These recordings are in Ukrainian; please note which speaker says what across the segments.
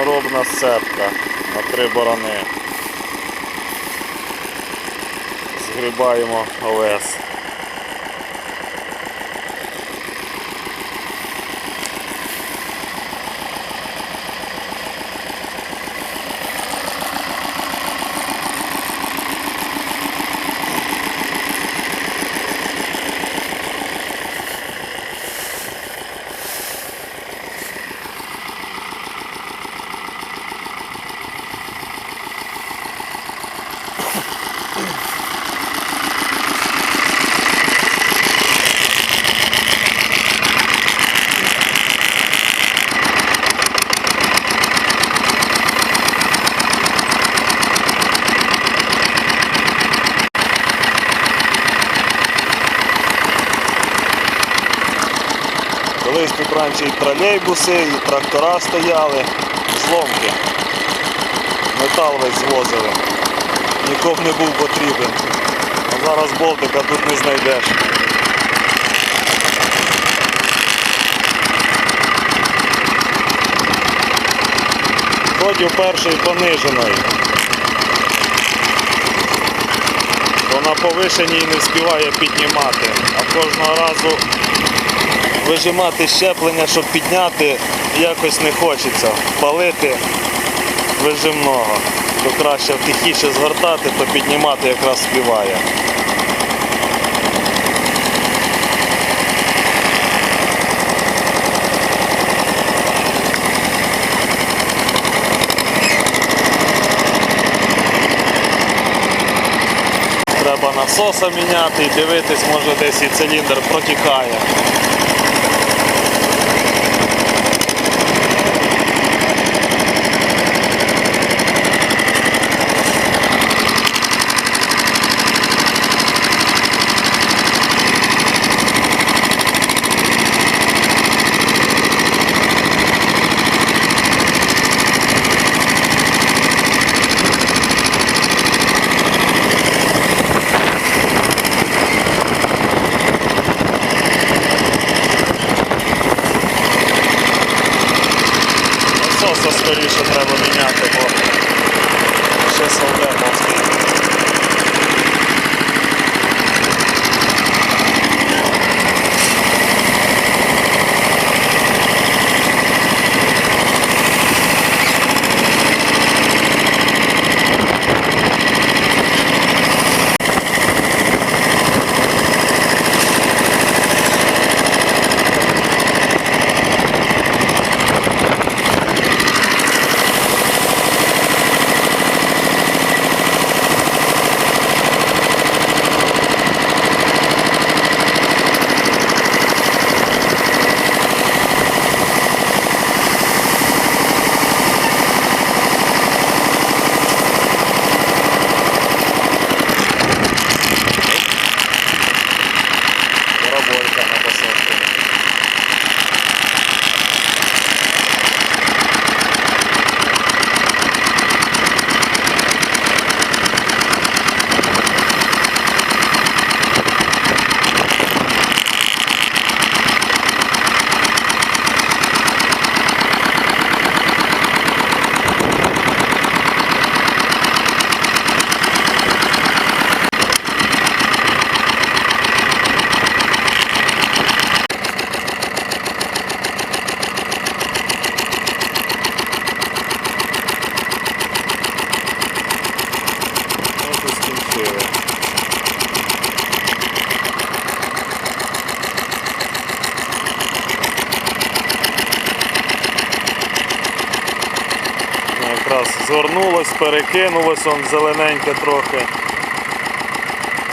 Speaker 1: Саморобна сетка на три борони. Згрібаємо овес. Колись тут і тролейбуси, і трактора стояли, зломки. Метал весь звозили. Нікому не був потрібен. А зараз болтика тут не знайдеш. Ходю перший пониженої. То на повишеній не встигає піднімати, а кожного разу вижимати щеплення, щоб підняти, якось не хочеться. Палити вижимного. То краще тихіше згортати, то піднімати якраз співає. Треба насоса міняти і дивитись, може десь і циліндр протікає. Насоса скоріше треба міняти, бо ще солдатовський. Якраз згорнулось, перекинулось, он зелененьке трохи.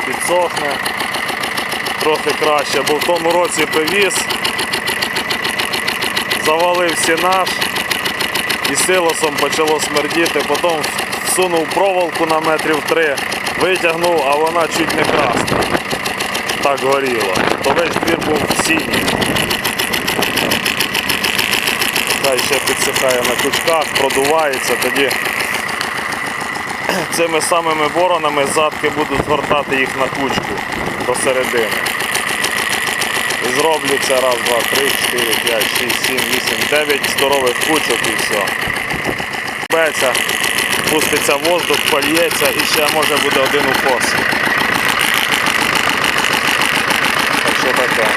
Speaker 1: Підсохне. Трохи краще, бо в тому році привіз, завалив сінаж і силосом почало смердіти, потім всунув проволоку на метрів три, витягнув, а вона чуть не красна. Так горіло. То весь двір був в сіні хай ще підсихає на кучках, продувається, тоді цими самими воронами задки буду звертати їх на кучку до середини. І зроблю це раз, два, три, чотири, п'ять, шість, сім, вісім, дев'ять здорових кучок і все. Петься, пуститься воздух, польється і ще може буде один укос. Так що таке.